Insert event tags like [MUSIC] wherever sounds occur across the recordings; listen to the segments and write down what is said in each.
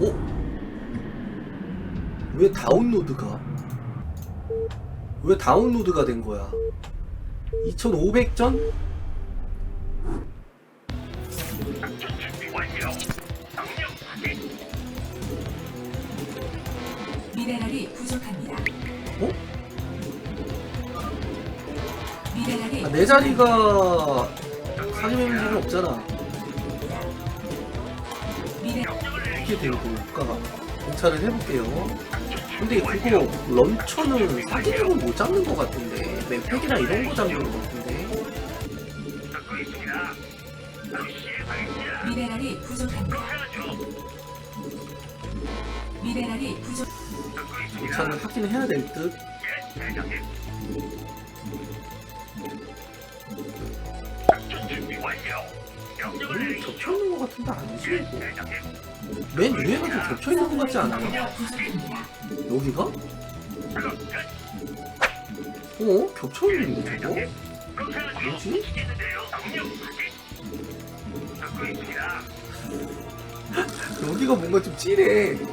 어? 왜 다운로드가? 왜 다운로드가 된 거야? 2500전? 작전 준비 완료. 명령 확인. 미네랄이 부족합니다. 어? 미네랄이 아, 내 자리가 사진 문제는 없잖아. 이렇게 되고 국가가 공차를 해볼게요. 근데 그거 런처는 사진으로 못 잡는 것 같은데 맵팩이나 이런 거 잡는 것 같은데. 미네랄이 부족합니다. 미네랄이 부족. 공차를 하긴 해야 될 듯. 예, 대장님. 작전 준비 완료. 명령을 음, 내리시죠. 겹쳐 있는 것 같은데 아니지 예, 이거. 맨 위에가 좀 겹쳐 있는 것 같지 않아요? 여기가? 어? 겹쳐 있는데 저거? 대장님. 그렇게 하죠. 뭐지? [LAUGHS] 여기가 뭔가 좀 찌래. SCB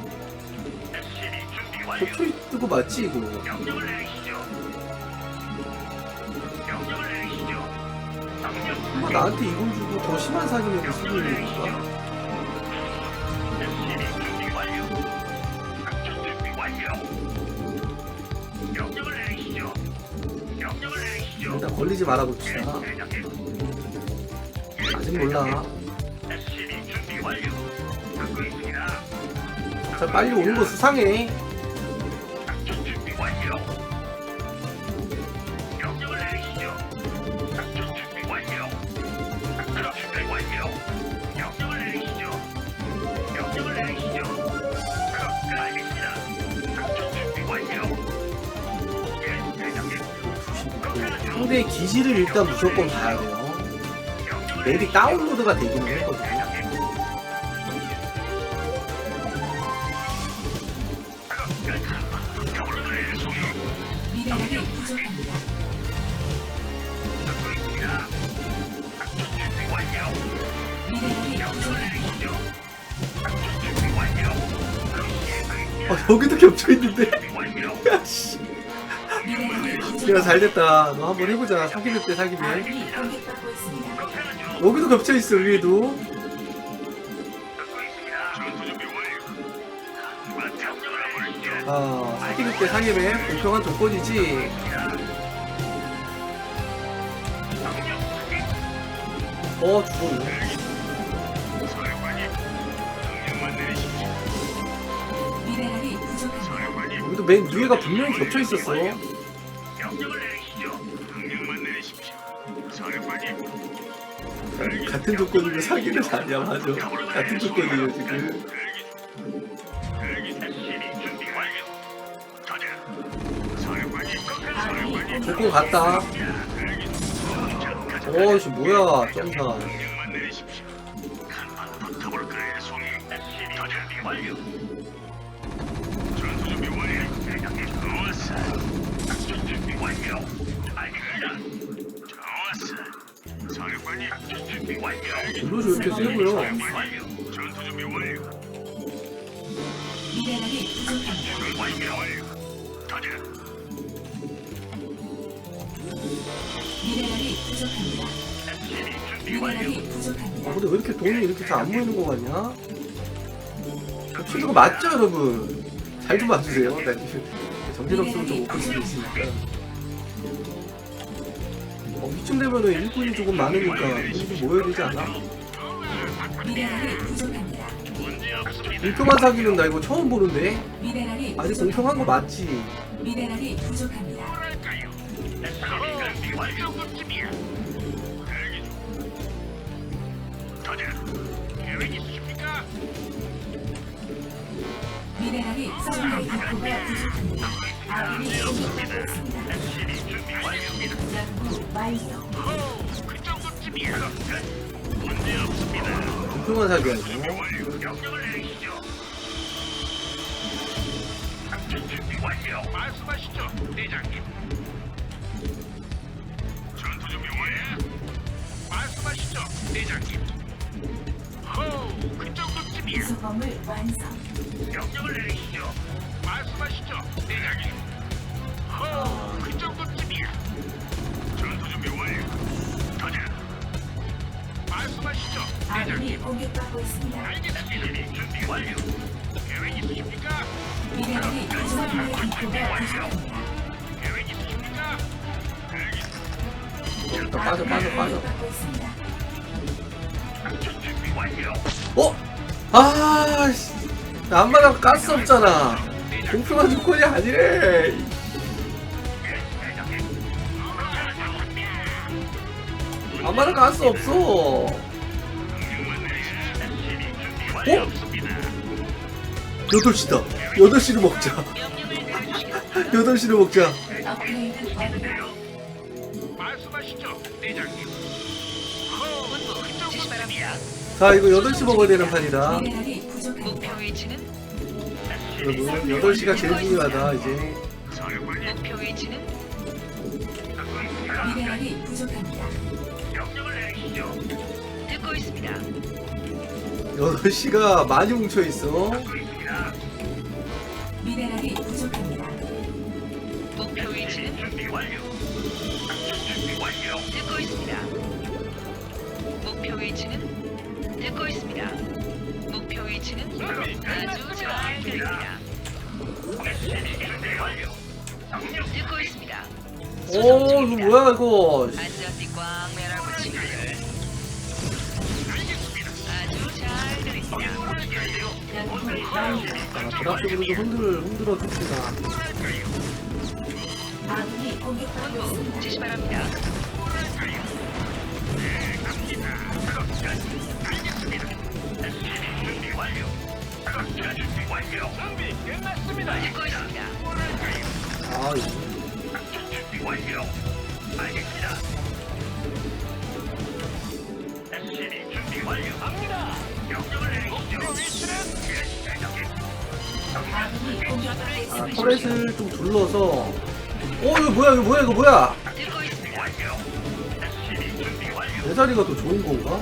준비 완료. 겹쳐 있는 거 맞지 이거? 엄마 나한테 이걸 주고 더 심한 사기를 쓰고 있는 건가? 일단 걸리지 말아 봅시다. 대장님. 아직 몰라. 자 빨리 오는 거 수상해. 상대의 기지를 일단 무조건 봐야 돼요. 맵이. 다운로드가 되기는 했거든요. 아 여기도 겹쳐 있는데. 준비 [LAUGHS] 완료. 야씨. 야 부족합니다. 잘됐다. 너 한번 해보자. 사기를 때 하죠. 여기도 겹쳐 있어 위에도. 아 사기를 때 사기면 공평한 조건이지. 어 죽었네. 여기도 맨 위에가 분명히 겹쳐 있었어. 명령을 내리시죠. 명령만 내리십시오. 사령관님, 같은 조건이고 사기를 아니야 맞아. 같은 조건이에요 지금. 조건 같다. 대기 중. 가자. 어씨 뭐야 점사. 왜 이렇게 세고요? 완료. 전투 준비 완료. 미네랄이 부족합니다. 준비 완료. 가자. 미네랄이 부족합니다. SCB 준비 완료. 미네랄이 부족합니다. 아 근데 왜 이렇게 돈이 이렇게 잘 안 모이는 거 같냐? 겹치는 거 맞죠 여러분? 잘 좀 봐주세요. 나 지금 정신없으면 좀 못볼 수도 있으니까. 어, 이쯤 되면은 일꾼이 조금 많으니까 좀 모여야 되지 않아? 미네랄이 부족합니다. 문제 없습니다. 공평한 사기는 나 이거 처음 보는데? 미네랄이 아직 부족합니다. 공평한 거 맞지? 미네랄이 부족합니다. 뭐랄까요? SCB 준비 완료. 끝이야. 대기 중. 가자. 계획 있으십니까? 미네랄이 서플라이 디포가 부족합니다. 아군이 공격받고 있습니다. 준비 완료입니다. 연구 완료. 호, 그 정도쯤이야. 끝. 정도쯤이야. 구성범을 완성. 명령을 내리시죠. 말씀하시죠, 대장님. 호, 그 정도 말씀하시죠, 아군이 대장님. 공격받고 있습니다. 알겠습니다. 준비 완료. 계획 있으십니까? 미네랄이 부족합니다. 기포가 부족합니다. 계획 있으십니까? 알겠습니다. 나 빠져 빠져 빠져 공격받고 있습니다. 작전 준비 완료. 어? 아 씨. 안마랑 가스 없잖아 공평한 조건이 아니래 안마랑 가스 없어 어? 8시다 8시로 먹자 8시로 먹자. 말씀하시죠, 대장님. 호, 그 정도쯤이야. 자 이거 8시 먹어야 되는 판이다 미네랄이 부족합니다. 목표 위치는 여러분 8시가 제일 중요하다 이제 목표 위치는 미네랄이 부족합니다. 내리시죠. 듣고 있습니다. 8시가 많이 뭉쳐 있어 듣고 있습니다. 미네랄이 부족합니다. 목표 위치는 준비 완료. 작전 준비 완료. 듣고 있습니다. 목표 위치는 듣고 있습니다. 목표 위치는 아주 잘 들립니다. 준비 완료. 명령 듣고 있습니다. 오 이거 뭐야 이거 안전띠 꽝 매라 드랍식으로 좀 흔들, 흔들어 줍시다 아군이 공격받고 있습니다. 지시 바랍니다. 준비 완료. 작전 준비 완료. 끝났습니다. 듣고 있습니다. 아 이거 작전 준비 완료. 알겠습니다. 준비 완료. 갑니다. 예. 아. 터렛을 좀 둘러서 어 이거 뭐야 이거 뭐야 이거 뭐야. 내 자리가 더 좋은 건가?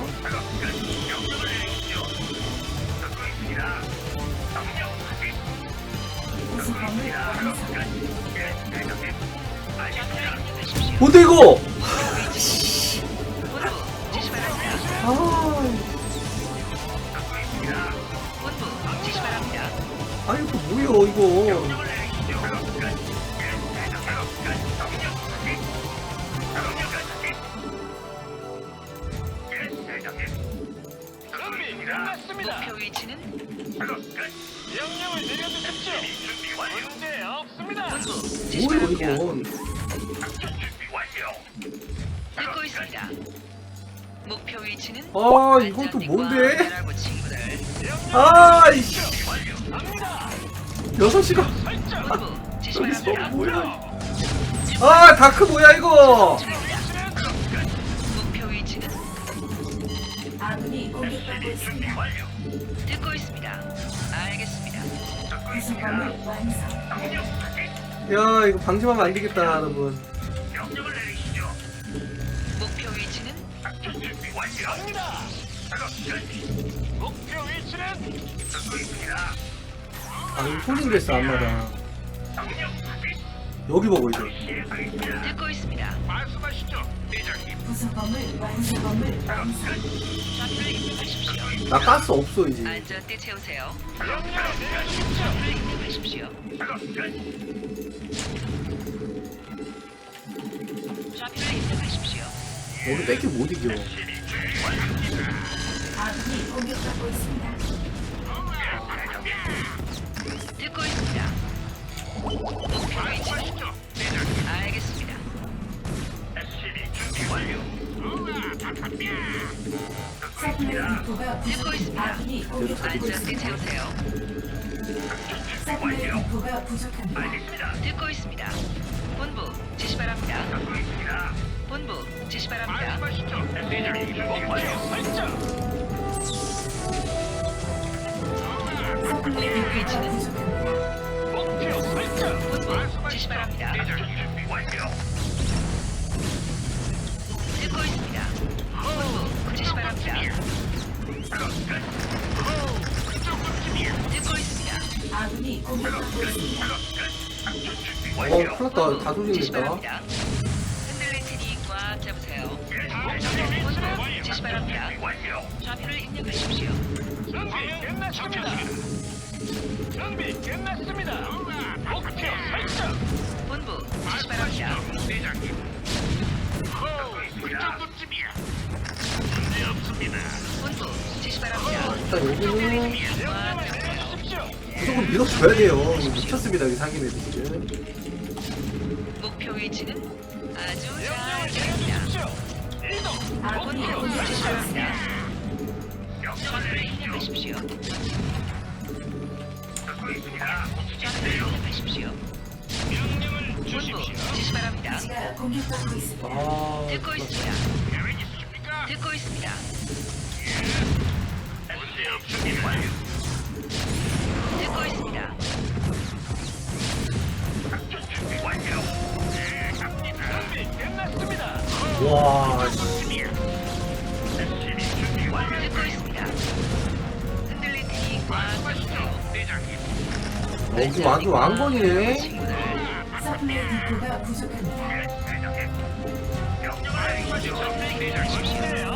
명령을 내 [LAUGHS] 비 끝났습니다. 목표 위치는 명령을 내려주십시오. 준비 완료. 문제 없습니다. 본부 지시 뭐야 바랍니다. 이건 준비 완료. 듣고 있습니다. 목표 위치는 아 이건 또 뭔데? 친구들. 아이씨 갑니다. 6시가 본부 지시 여기서. 뭐야 아 다크 뭐야 이거 목표 위치는 아군이 공격받고 있습니다. 완료. 듣고 있습니다. 알겠습니다. 완성. 야 이거 방심하면 안 되겠다 여러분. 목표 위치는. 목표 위치는 듣고 있습니다. 아 이거 소진됐어 안마다 명령 확인. 여기 먹어 이제. 듣고 있습니다. 말씀하시죠, 대장님. 좌표를 입력하십시오. 나 가스 없어 이제 채우세요. 명령을. 좌표를 입력하십시오. 좌표를 입력하십시오. 여기 뺏기 못 이겨 아군이 공격받고 있습니다. 듣고 있습니다. 목표 위치는 말씀하시죠, 대장님. 알겠습니다. SCB 준비 완료. 서플라이 디포가 부족. 아군이 공격받고 안전대 있습니다. 채우세요. 서플라이 디포가 부족합니다. 알겠습니다. 듣고 있습니다. 본부 지시 바랍니다. 듣고 있습니다. 본부 지시 바랍니다. 말씀하시죠, 대장님. 준비 완료. 설정. 공격받고 있습니다. 어 큰일 났다 다 지시 조진됐다 바랍니다. 흔들릴 테니 꽉 잡으세요. 지시 바랍니다. 좌표를 입력하십시오. 준비 끝났습니다. 준비 끝났습니다. 목표 설정. 본부 바랍니다. 대장님. 그 정도쯤이야. 문제 없습니다. 본부 지시 바랍니다. 일단 여기는 꽉 잡으세요. 내려주십시오. 무조건 밀어줘야 돼요 미쳤습니다 여기 상임 애들 목표 위치는 아주 잘 명령을 들립니다. 내려주십시오. 이동. 아군이 목표 공격받 고 설정. 있습니다. 좌표를 입력하십시오. 좌표를 입력하십시오. 명령을 본부 주십시오. 지시 바랍니다. 기지가 공격받고 있습니다. 아 듣고 있습니다. 계획 있으십니까? 듣고 있습니다. 문제 없습니다. 듣고 있습니다. 준비 완료. 네, 갑니다. 준비 끝났습니다. 와 씨. 어, 이거 완전 왕건이네 서플라이 디포가 부족합니다. 명령을.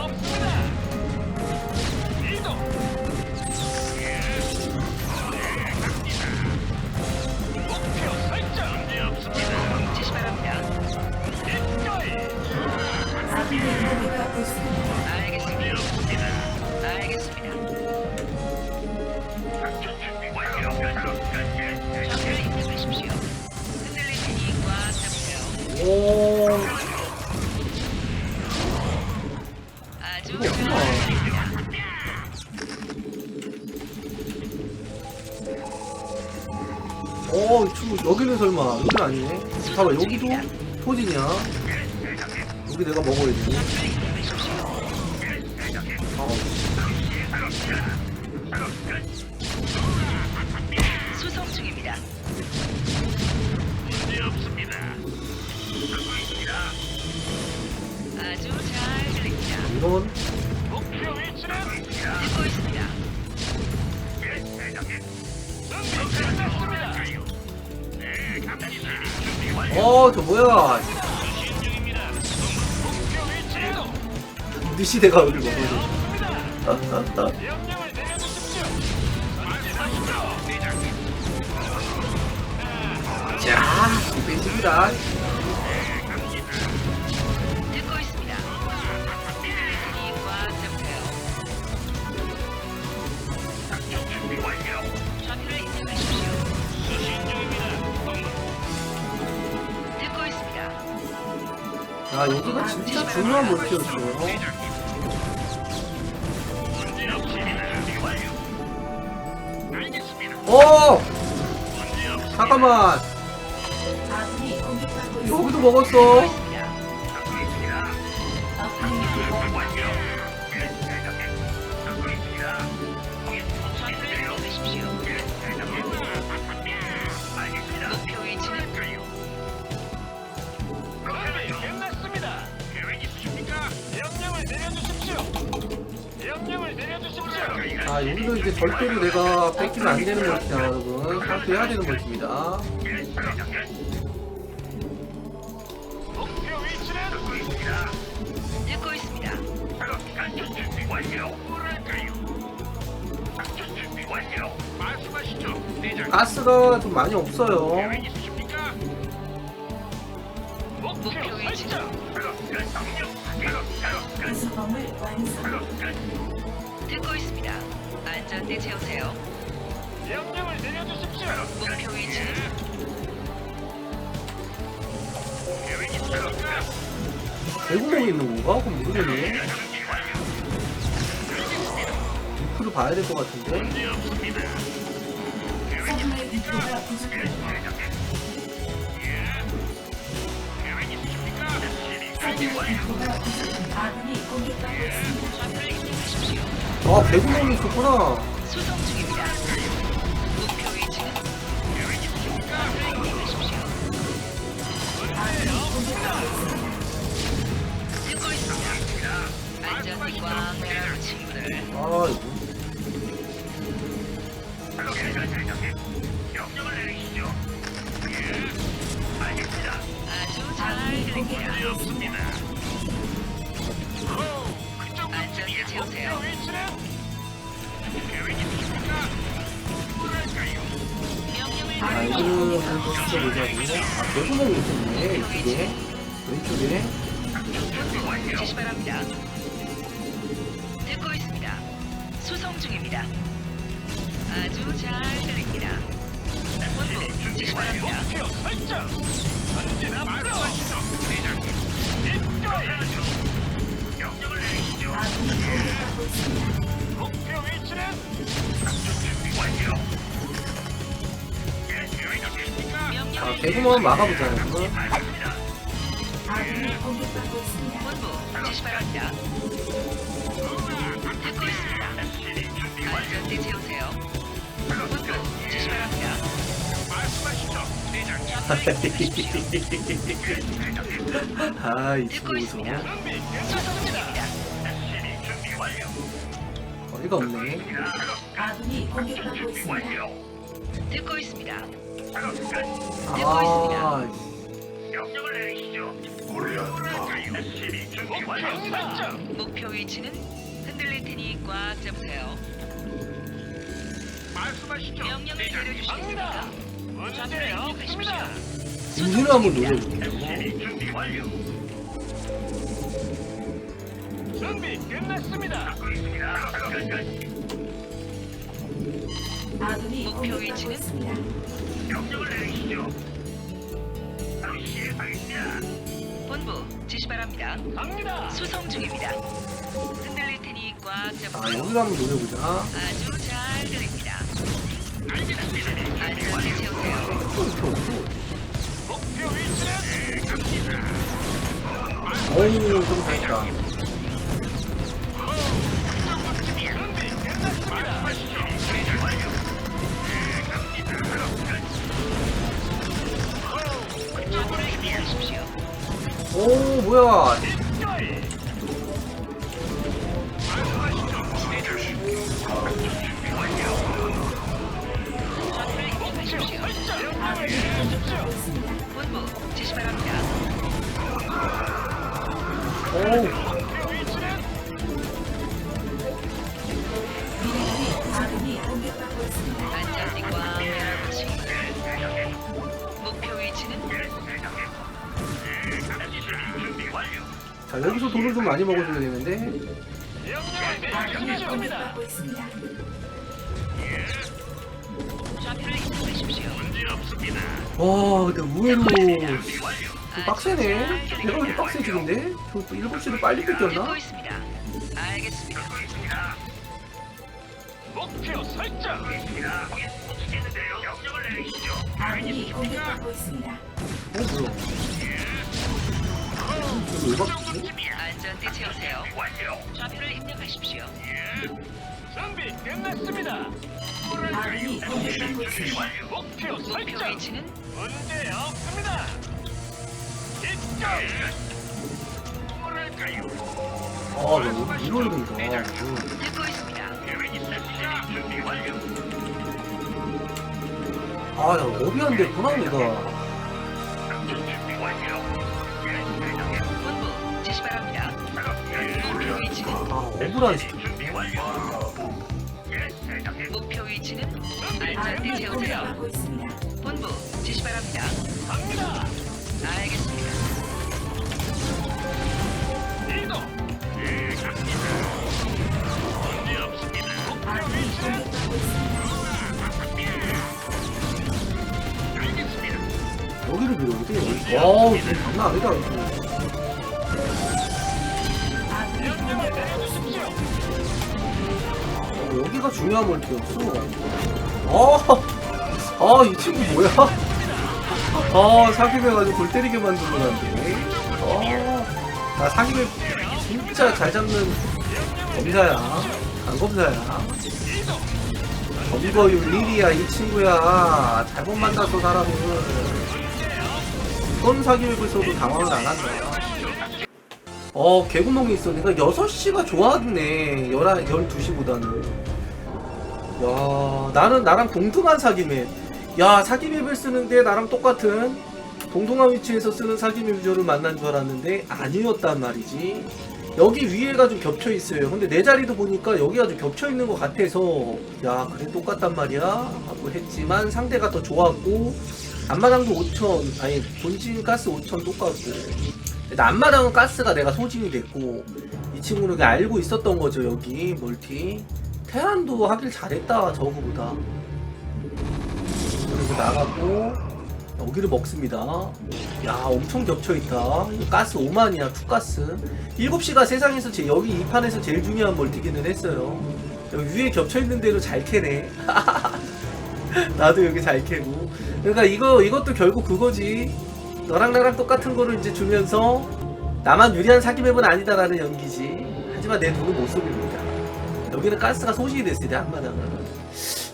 봐봐 여기도 포진이야. 여기 내가 먹어야 돼. 좌표를 입력하십시오. 수송 중입니다. 문제 없습니다. 아주 잘 들립니다. 이런 저 뭐야? 느시대가 여기 먹어야 없습니 야, 여기가 진짜 중요한 완료. 알겠습니다. 어. 잠깐만. 여기도 먹었어. 자, 여기도 이제 절대로 내가 뺏기면 안 되는 멀티야, 여러분. 상투해야 되는 멀티입니다. 목표 위치는 듣고 있습니다. 듣고 있습니다. 작전 준비 완료. 뭐랄까요? 작전 준비 완료. 말씀하시죠, 대장. 가스가 좀 많이 없어요. 계획 있으십니까? 목표 목표 위치는 설정. 구성범을 완성. 안전대 채우세요. 명령을 내려주십시오. 목표 계획 있으십니까? 대구멍이 있는 건가? 그럼 모르겠네. 루프를 봐야 될 것 같은데. 문제 없습니다. 디포가 부족합니다. 계획 디포가 부족합니다. 아군이 공격받고 있습니다. 좌표를 입력하십시오. 아, 대구멍이 있었구나. 수송 중입니다. 목표 위치는. 듣고 있습니다. 안전띠 꽉 매라고 친구들. 아. 아주 잘 들립니다. 그쪽 안전띠 채우세요. 계획 있으십니까? 뭐랄까요? 명령을 아 내려주십시오. 이거는 한번 시켜보자고 아 개구멍이 있었네 이쪽에 왼쪽에 본부 지시 바랍니다. 듣고 있습니다. 수송 중입니다. 아주 잘 들립니다. 본부 지시 바랍니다. 목표 설정. 언제나 말씀하시죠, 대장님. 이끌어야죠. 명령을 내리시죠. 목표 위치는 준비 완료. 예? 아 개구멍 막아보자 이거 알겠습니다. 아군이 공격받고 있습니다. 본부 지시 바랍니다. 듣고 있습니다. SCV 준비 완료. 안전띠 채우세요. 본부 지시 바랍니다. 말씀하시죠, 대장님. [LAUGHS] 아이 듣고 친구. 무서워 준비 어이가 없네 아군이 공격받고 있습니다. 듣고 있습니다. 아 명령을 내리시죠. 준비 완료. 목표 위치는 흔들릴 테니 꽉 잡으세요. 말씀하시죠. 명령을. 내려주시겠습니까? 문제 없습니다. 인지를 한번 준비 완료. 준비 끝났습니다. 아군이 목표 공격받고 위치는? 있습니다. 명령을 내리시죠. 바로 시행하겠습니다. 본부 지시 바랍니다. 갑니다. 수송 중입니다. 흔들릴 테니 꽉아 잡으세요. 여기서 한번 노려보자 아주 잘 들립니다. 안전띠 채우세요. 목표 위치는 어우 좀 잘했다 오 와 근데 의외로. 좀 빡세네 배가 왜 빡세지는데? 저 7시를 빨리 뺏겼나? 목표 설정. 아군이 공격받고 있습니다. 어 뭐야 이거 왜 바뀌지? 안전띠 채우세요. 완료. 좌표를 입력하십시오. 준비 끝났습니다. 아군이 공격받고 있습니다. 목표 목표 설정. 위치는 문제 없습니다. 기꺼이. 뭐랄까요? 아 나 이거 이러는 거 듣고 있습니다. 계획 있으십니까? 준비 완료. 아야 업이 안 됐구나 내가 작전 준비 완료. 예, 대장님. 본부 지시 바랍니다. 목표 위치는 아시 준비 완료. 목표 위치는. 공격받고 있습니다. 본부 지시 바랍니다. 갑니다. 알겠습니다. 이동. 예, 갑니다. 문제 없습니다. 목표 위치는. 알겠습니다. 여기를 돼 와우 장난 아니다 이거 여기가 중요한 멀티였어 아, 아, 이 친구 뭐야? 아, 사기해가지고 골 때리게 만들고 난데. 아, 나 사기를 진짜 잘 잡는 검사야. 강검사야. 검거 윤리리야, 이 친구야. 잘못 만났어, 사람을. 어떤 사기를 있어도 당황을 안 한다. 어, 개구멍이 있어. 내가 6시가 좋았네. 11, 12시보다는. 야 나는 나랑 동등한 사기맵 야 사기맵을 쓰는데 나랑 똑같은? 동등한 위치에서 쓰는 사기맵 유저를 만난 줄 알았는데 아니었단 말이지. 여기 위에가 좀 겹쳐 있어요. 근데 내 자리도 보니까 여기가 좀 겹쳐 있는 것 같아서. 야 그래 똑같단 말이야. 하고 했지만 상대가 더 좋았고 앞마당도 5천 아니 본진 가스 5천 똑같고 앞마당은 가스가 내가 소진이 됐고 이 친구는 알고 있었던 거죠 여기 멀티. 테란도 하길 잘했다 저거보다. 그리고 나가고 여기를 먹습니다. 야 엄청 겹쳐있다. 가스 5만이야 투가스. 7시가 세상에서 제, 여기 이 판에서 제일 중요한 멀티기는 했어요. 여기 위에 겹쳐있는 대로 잘 캐네. [LAUGHS] 나도 여기 잘 캐고. 그러니까 이거 이것도 결국 그거지 너랑 나랑 똑같은 거를 이제 주면서 나만 유리한 사기 맵은 아니다라는 연기지. 하지만 내 눈은 모습입니다. 여기는 가스가 소진이 됐을 때 앞마당은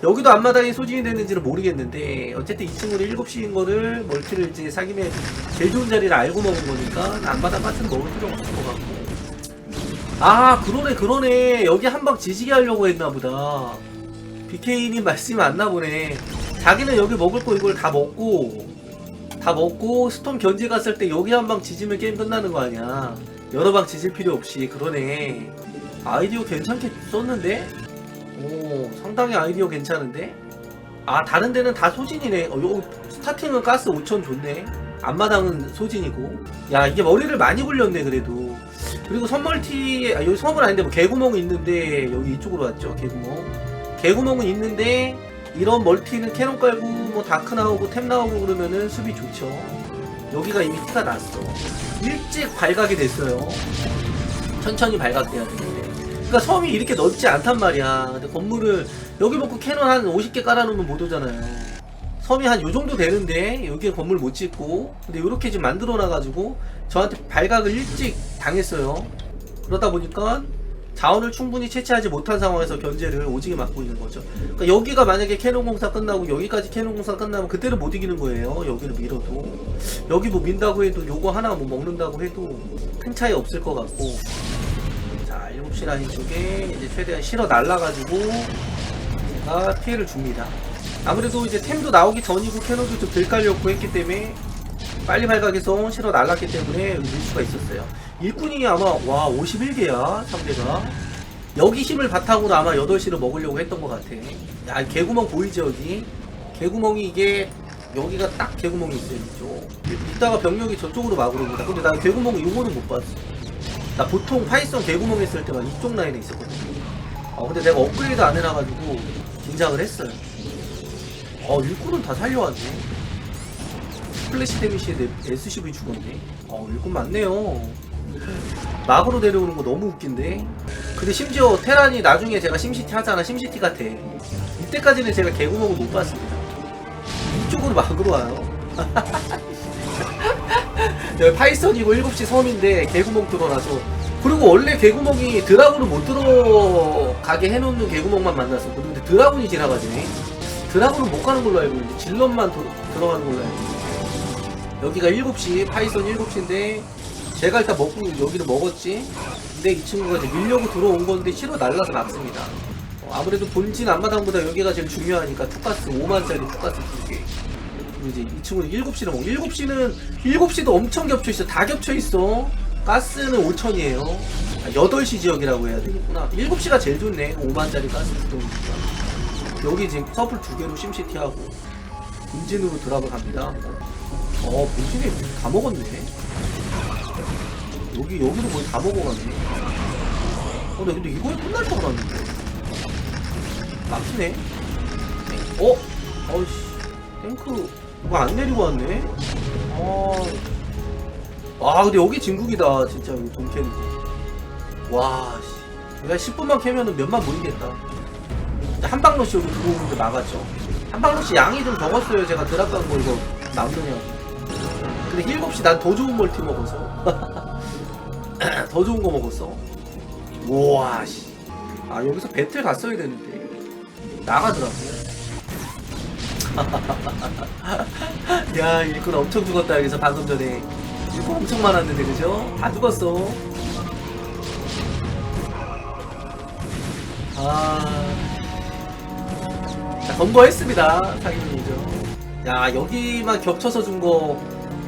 여기도 앞마당이 소진이 됐는지는 모르겠는데 어쨌든 이 친구는 7시인 거를 멀티를 이제 사기 맵 제일 좋은 자리를 알고 먹은 거니까 앞마당 가스는 먹을 필요 없을 것 같고. 아 그러네 그러네. 여기 한 방 지지게 하려고 했나 보다. BK님 말씀이 맞나 보네. 자기는 여기 먹을 거 이걸 다 먹고 다 먹고 스톰 견제 갔을 때 여기 한 방 지지면 게임 끝나는 거 아니야. 여러 방 지질 필요 없이. 그러네. 아이디어 괜찮게 썼는데? 오 상당히 아이디어 괜찮은데? 아 다른 데는 다 소진이네. 어, 요 스타팅은 가스 5천 좋네. 앞마당은 소진이고. 야 이게 머리를 많이 굴렸네 그래도. 그리고 선멀티 아, 여기 섬은 아닌데 뭐 개구멍이 있는데 여기 이쪽으로 왔죠 개구멍. 개구멍은 있는데 이런 멀티는 캐논 깔고 뭐 다크 나오고 템 나오고 그러면은 수비 좋죠. 여기가 이미 티가 났어. 일찍 발각이 됐어요. 천천히 발각돼야 되는데. 그러니까 섬이 이렇게 넓지 않단 말이야. 근데 건물을 여기 먹고 캐논 한 50개 깔아놓으면 못 오잖아요. 섬이 한 요 정도 되는데 여기에 건물 못 짓고. 근데 이렇게 지금 만들어 놔가지고 저한테 발각을 일찍 당했어요. 그러다 보니까 자원을 충분히 채취하지 못한 상황에서 견제를 오지게 맞고 있는 거죠. 그러니까 여기가 만약에 캐논 공사 끝나고 여기까지 캐논 공사 끝나면 그때는 못 이기는 거예요. 여기를 밀어도 여기 뭐 민다고 해도 요거 하나 뭐 먹는다고 해도 큰 차이 없을 것 같고 자 7시 라인 쪽에 이제 최대한 실어 날라가지고 제가 피해를 줍니다. 아무래도 이제 템도 나오기 전이고 캐논도 좀덜 깔렸고 했기 때문에 빨리 발각해서 실어 날랐기 때문에 밀 수가 있었어요. 일꾼이 아마 와 51개야 상대가 여기 힘을 바탕으로 아마 8시를 먹으려고 했던 것 같아. 야 개구멍 보이지 여기? 개구멍이 이게 여기가 딱 개구멍이 있어요 이쪽. 이따가 병력이 저쪽으로 막으러 오다. 근데 나 개구멍 이거는 못 봤어. 나 보통 파이썬 개구멍 했을 때만 이쪽 라인에 있었거든. 아 근데 내가 업그레이드 안 해놔가지고 긴장을 했어요. 어 일꾼은 다 살려왔네. 플래시 데미시에 내 SCV 죽었네. 어, 일꾼 많네요. 막으로 내려오는 거 너무 웃긴데. 근데 심지어 테란이 나중에 제가 심시티 하잖아. 심시티 같아. 이때까지는 제가 개구멍을 못 봤습니다. 이쪽으로 막으로 와요. [LAUGHS] 파이썬이고 7시 섬인데 개구멍 뚫어놔서 그리고 원래 개구멍이 드라군을 못 들어가게 해놓는 개구멍만 만났어. 근데 드라군이 지나가지네. 드라군은 못 가는 걸로 알고 있는데 질럿만 도- 들어가는 걸로 알고 있는데 여기가 7시 파이썬 7시인데 제가 일단 먹고 여기를 먹었지. 근데 이 친구가 이제 밀려고 들어온 건데 실어 날라서 막습니다. 어, 아무래도 본진 앞마당보다 여기가 제일 중요하니까 투가스 5만짜리 투가스 2개. 그리고 이제 이 친구는 7시를 먹고 7시는 7시도 엄청 겹쳐있어. 다 겹쳐있어. 가스는 5천이에요. 아, 8시 지역이라고 해야 되겠구나. 7시가 제일 좋네. 5만짜리 가스 구동이니까. 여기 지금 서플 두 개로 심시티하고 본진으로 들어가 갑니다 어 본진이 다 먹었네. 여기 여기도 거의 다 먹어가네. 어 근데, 근데 이거에 끝날 줄 알았는데. 막히네. 어? 어이씨. 탱크 이거 안 내리고 왔네. 아, 아 근데 여기 진국이다 진짜 이거 돈 캐는. 거 와 씨. 내가 10분만 캐면은 몇만 모이겠다. 한 방로씨 여기 들어오는데 막았죠. 한 방로씨 양이 좀 적었어요. 제가 드랍간 거 이거 남느냐고 근데 7시 난 더 좋은 멀티 먹어서 [LAUGHS] 더 좋은 거 먹었어 우와 씨. 아 여기서 배틀 갔어야 되는데 나가더라고 [LAUGHS] 야 일꾼 엄청 죽었다 여기서 방금 전에 일꾼 엄청 많았는데 그죠? 다 죽었어 아 자, 검거했습니다. 사기님이죠. 야, 여기만 겹쳐서 준 거,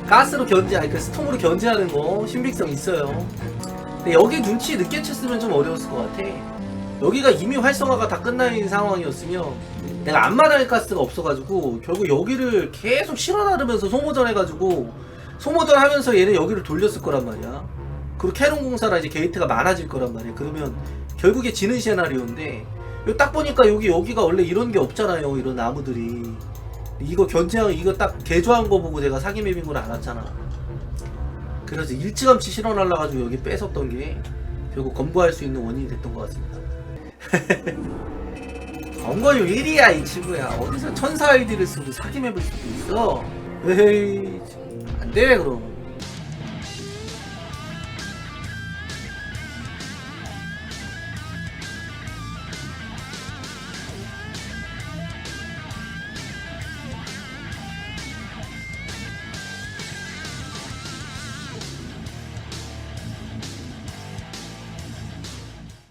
가스로 견제, 아니, 그 스톰으로 견제하는 거, 신빙성 있어요. 근데 여기 눈치 늦게 챘으면 좀 어려웠을 것 같아. 여기가 이미 활성화가 다 끝나 있는 상황이었으면, 내가 안마당 가스가 없어가지고, 결국 여기를 계속 실어 나르면서 소모전 해가지고, 소모전 하면서 얘는 여기를 돌렸을 거란 말이야. 그리고 캐논 공사라 이제 게이트가 많아질 거란 말이야. 그러면 결국에 지는 시나리오인데 딱 보니까 여기 여기가 원래 이런 게 없잖아요. 이런 나무들이 이거 견제하고 이거 딱 개조한 거 보고 내가 사기 맵인 걸 알았잖아. 그래서 일찌감치 실어 날라가지고 여기 뺏었던 게 결국 검거할 수 있는 원인이 됐던 것 같습니다. [LAUGHS] 검거율 1위야 이 친구야. 어디서 천사 아이디를 쓰고 사기 맵을 쓰고 있어? 에이 안돼 그럼.